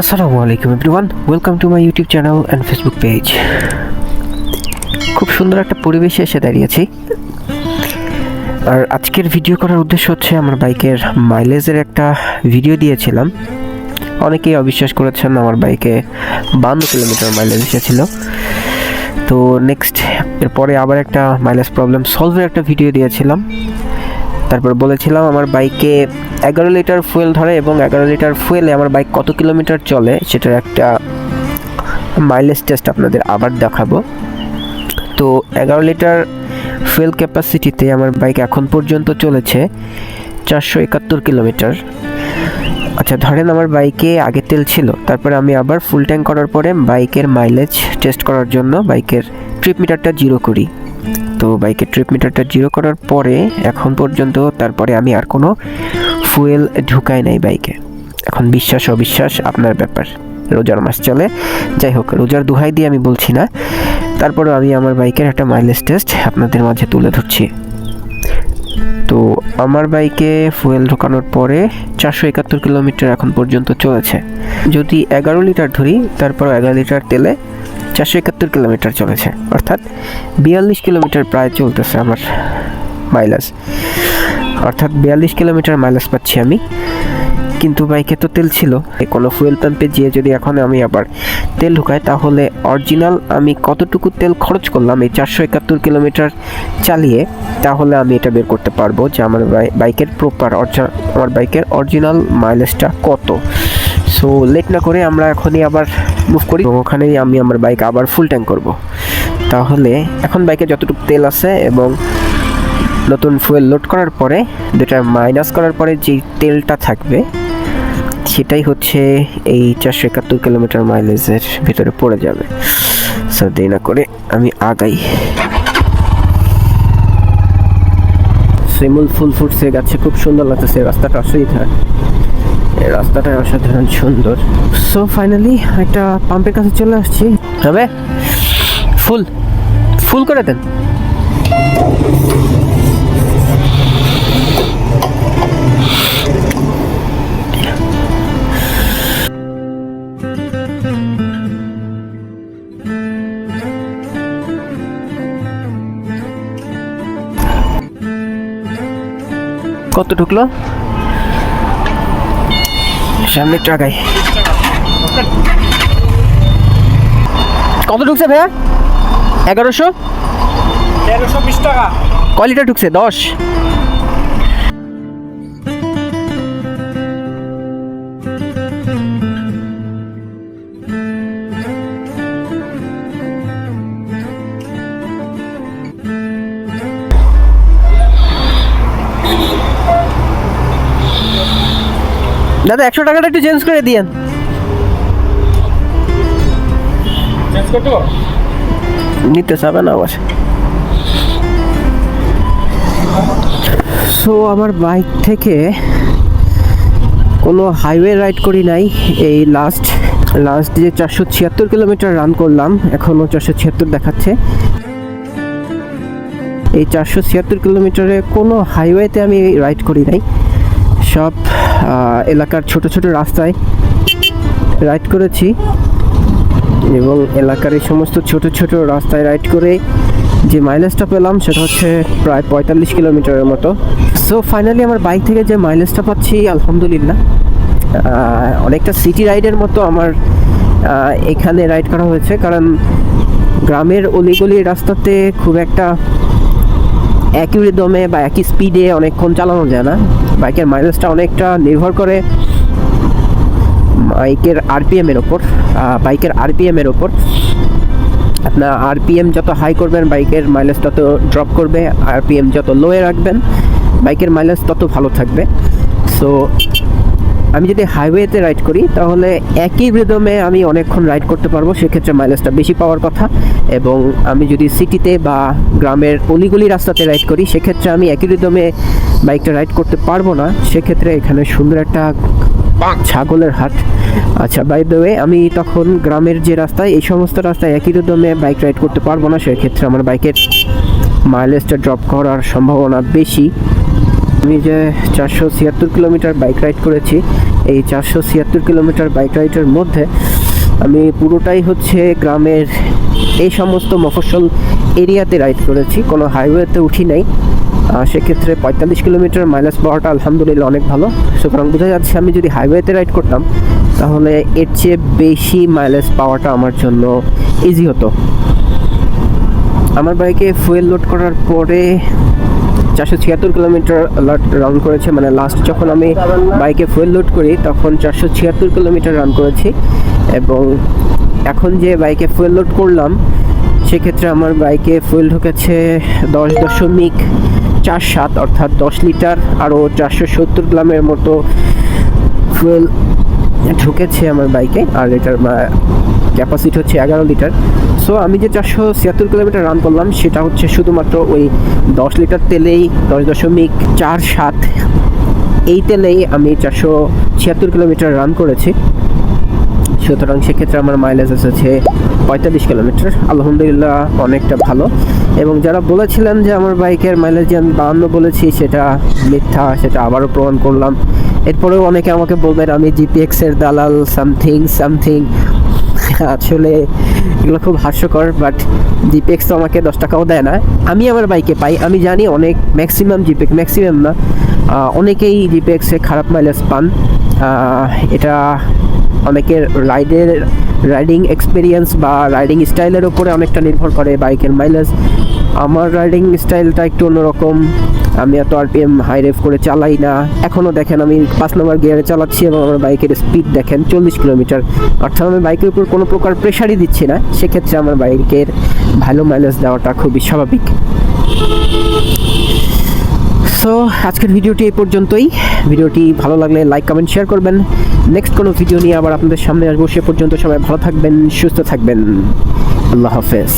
আসসালামু আলাইকুম everyone welcome to my YouTube channel and Facebook page খুব সুন্দর একটা পরিবেশে এসে দাঁড়িয়েছি আর আজকের ভিডিও করার উদ্দেশ্য হচ্ছে আমার বাইকের মাইলেজের একটা ভিডিও দিয়েছিলাম। অনেকেই অবিশ্বাস করেছেন আমার বাইকে বান্ন কিলোমিটার মাইলেজ এসেছিল। তো নেক্সট এরপরে আবার একটা মাইলেজ প্রবলেম সলভের একটা ভিডিও দিয়েছিলাম। তারপর বলেছিলাম আমার বাইকে এগারো লিটার ফুয়েল ধরে এবং এগারো লিটার ফুয়েলে আমার বাইক কত কিলোমিটার চলে সেটার একটা মাইলেজ টেস্ট আপনাদের আবার দেখাবো। তো এগারো লিটার ফুয়েল ক্যাপাসিটিতে আমার বাইক এখন পর্যন্ত চলেছে চারশো একাত্তর কিলোমিটার আচ্ছা ধরেন আমার বাইকে আগে তেল ছিল, তারপরে আমি আবার ফুল ট্যাঙ্ক করার পরে বাইকের মাইলেজ টেস্ট করার জন্য বাইকের ট্রিপ মিটারটা জিরো করি। তো বাইকের ট্রিপ মিটারটা জিরো করার পরে এখন পর্যন্ত তারপরে আমি আর কোনো ফুয়েল ঢুকাই নাই বাইকে। এখন বিশ্বাস, অবিশ্বাস, আপনার ব্যাপার। রোজার মাস চলে। যাই হোক, রোজার দুহাই দিয়ে আমি বলছি না। তারপরে আমি আমার বাইকের একটা মাইলেজ টেস্ট আপনাদের মাঝে তুলে ধরছি। তো আমার বাইকে ফুয়েল ঢোকানোর পরে চারশো একাত্তর কিলোমিটার এখন পর্যন্ত চলেছে। যদি এগারো লিটার ধরি তারপর এগারো লিটার তেলে চারশো একাত্তর কিলোমিটার চলেছে। অর্থাৎ বিয়াল্লিশ কিলোমিটার প্রায় চলতেছে আমার মাইলেজ অর্থাৎ বিয়াল্লিশ কিলোমিটার মাইলেজ পাচ্ছি আমি। কিন্তু বাইকে তো তেল ছিল। কোনো ফুয়েল পাম্পে গিয়ে যদি এখন আমি আবার তেল ঢুকাই, তাহলে অরিজিনাল আমি কতটুকু তেল খরচ করলাম এই চারশো একাত্তর কিলোমিটার চালিয়ে, তাহলে আমি এটা বের করতে পারব যে আমার বাই- বাইকের প্রপার আমার বাইকের অরিজিনাল মাইলেজটা কত। সো লেট না করে আমরা এখনই আবার মুভ করি। ওখানেই আমি আমার বাইক আবার ফুল ট্যাঙ্ক করব। তাহলে এখন বাইকে যতটুকু তেল আছে এবং নতুন ফুয়েল লোড করার পরে, যেটা মাইনাস করার পরে যে তেলটা থাকবে, সেটাই হচ্ছে এই চারশো একাত্তর কিলোমিটার মাইলেজের ভিতরে পড়ে যাবে। সো দেরি না করে আমি আগাই। শিমুল ফুল ফুটছে গাছে খুব সুন্দর লাগতেছে, রাস্তাটা অসুবিধা। রাস্তাটা অসাধারণ সুন্দর। সো ফাইনালি একটা পাম্পের কাছে চলে আসছি। তবে ফুল ফুল করে দেন। কত ঢুকলো? সামনে টাকায় কত ঢুকছে ভাইয়া? এগারোশো? তেরোশো বিশ টাকা। কয় লিটার ঢুকছে? দশ? দাদা একশো টাকাটা একটু চেঞ্জ করে দিয়েন। নিতে চাবে না আবার সো আমার বাইক থেকে কোনো হাইওয়ে রাইড করি নাই। এই লাস্ট লাস্ট যে চারশো ছিয়াত্তর কিলোমিটার রান করলাম এখনও চারশো ছিয়াত্তর দেখাচ্ছে। এই চারশো ছিয়াত্তর কিলোমিটারে কোনো হাইওয়েতে আমি রাইড করি নাই। সব এলাকার ছোট ছোট রাস্তায় রাইড করেছি এবং এলাকার এই সমস্ত ছোট ছোট রাস্তায় রাইড করে যে মাইলেজটা পেলাম সেটা হচ্ছে প্রায় পঁয়তাল্লিশ কিলোমিটারের মতো। সো ফাইনালি আমার বাইক থেকে যে মাইলেজটা পাচ্ছি, আলহামদুলিল্লাহ। অনেকটা সিটি রাইডের মতো আমার এখানে রাইড করা হয়েছে। কারণ গ্রামের অলিগলি রাস্তাতে খুব একটা একই রিদমে বা একই স্পিডে অনেকক্ষণ চালানো যায় না। বাইকের মাইলেজটা অনেকটা নির্ভর করে বাইকের আরপিএম এর ওপর বাইকের আরপিএম এর ওপর আপনার আরপিএম যত হাই করবেন, বাইকের মাইলেজ তত ড্রপ করবে আরপিএম যত লোয়ে রাখবেন, বাইকের মাইলেজ তত ভালো থাকবে। সো আমি যদি হাইওয়েতে রাইড করি তাহলে একই রিদমে আমি অনেকক্ষণ রাইড করতে পারব সেক্ষেত্রে মাইলেজটা বেশি পাওয়ার কথা। এবং আমি যদি সিটিতে বা গ্রামের অলিগলি রাস্তাতে রাইড করি সেক্ষেত্রে আমি একই রিদমে বাইকটা রাইড করতে পারব না। সেক্ষেত্রে এখানে সুন্দর একটা ছাগলের হাট। আচ্ছা বাই দ্য ওয়ে আমি তখন গ্রামের যে রাস্তায় এই সমস্ত রাস্তায় একই রকমে বাইক রাইড করতে পারব না। সেক্ষেত্রে আমার বাইকের মাইলেজটা ড্রপ করার সম্ভাবনা বেশি। আমি যে চারশো ছিয়াত্তর কিলোমিটার বাইক রাইড করেছি, এই চারশো ছিয়াত্তর কিলোমিটার বাইক রাইডের মধ্যে আমি পুরোটাই হচ্ছে গ্রামের এই সমস্ত মফস্বল এরিয়াতে রাইড করেছি। কোনো হাইওয়েতে উঠি নাই। সেক্ষেত্রে পঁয়তাল্লিশ কিলোমিটার মাইলেজ পাওয়াটা আলহামদুলিল্লাহ অনেক ভালো। সুতরাং বোঝা যাচ্ছে আমি যদি হাইওয়েতে রাইড করতাম, তাহলে এর চেয়ে বেশি মাইলেজ পাওয়াটা আমার জন্য ইজি হতো। আমার বাইকে ফুয়েল লোড করার পরে চারশো ছিয়াত্তর কিলোমিটার রান করেছে। মানে লাস্ট যখন আমি বাইকে ফুয়েল লোড করি, তখন চারশো ছিয়াত্তর কিলোমিটার রান করেছি। এবং এখন যে বাইকে ফুয়েল লোড করলাম, সেক্ষেত্রে আমার বাইকে ফুয়েল ঢুকেছে দশ দশমিক চার সাত, অর্থাৎ দশ লিটার। আরও চারশো সত্তর গ্রামের মতো ফুয়েল ঢুকেছে আমার বাইকে আর এটার ক্যাপাসিটি হচ্ছে এগারো লিটার সো আমি যে চারশো ছিয়াত্তর কিলোমিটার রান করলাম, সেটা হচ্ছে শুধুমাত্র ওই দশ লিটার তেলেই, দশ দশমিক চার সাত, এই তেলেই আমি চারশো ছিয়াত্তর কিলোমিটার রান করেছি। সুতরাং সেক্ষেত্রে আমার মাইলেজ এসেছে পঁয়তাল্লিশ কিলোমিটার আলহামদুলিল্লাহ, অনেকটা ভালো। এবং যারা বলেছিলেন যে আমার বাইকের মাইলেজ যে আমি বাহান্ন বলেছি, সেটা মিথ্যা, সেটা আবারও প্রমাণ করলাম। এরপরেও অনেকে আমাকে বলবেন, আমি জিপিএক্স এর দালাল সামথিং সামথিং আসলে এগুলো খুব হাস্যকর বাট জিপিএক্স তো আমাকে দশ টাকাও দেয় না। আমি আমার বাইকে পাই, আমি জানি অনেক ম্যাক্সিমাম জিপিএক্স ম্যাক্সিমাম না অনেকেই জিপিএক্সে খারাপ মাইলেজ পান। এটা অনেকের রাইডের রাইডিং এক্সপিরিয়েন্স বা রাইডিং স্টাইলের উপরে অনেকটা নির্ভর করে বাইকের মাইলেজ আমার রাইডিং স্টাইলটা একটু অন্যরকম। আমি এত আরপিএম হাই রেভ করে চালাই না। এখনও দেখেন আমি পাঁচ নম্বর গিয়ারে চালাচ্ছি এবং আমার বাইকের স্পিড দেখেন চল্লিশ কিলোমিটার। অর্থাৎ আমি বাইকের উপর কোনো প্রকার প্রেশারই দিচ্ছি না। সেক্ষেত্রে আমার বাইকের ভালো মাইলেজ দেওয়াটা খুবই স্বাভাবিক। সো আজকের ভিডিওটি এই পর্যন্তই। ভিডিওটি ভালো লাগলে লাইক কমেন্ট শেয়ার করবেন। নেক্সট কোনো ভিডিও নিয়ে আবার আপনাদের সামনে আসব। সে পর্যন্ত সবাই ভালো থাকবেন, সুস্থ থাকবেন। আল্লাহ হাফেজ।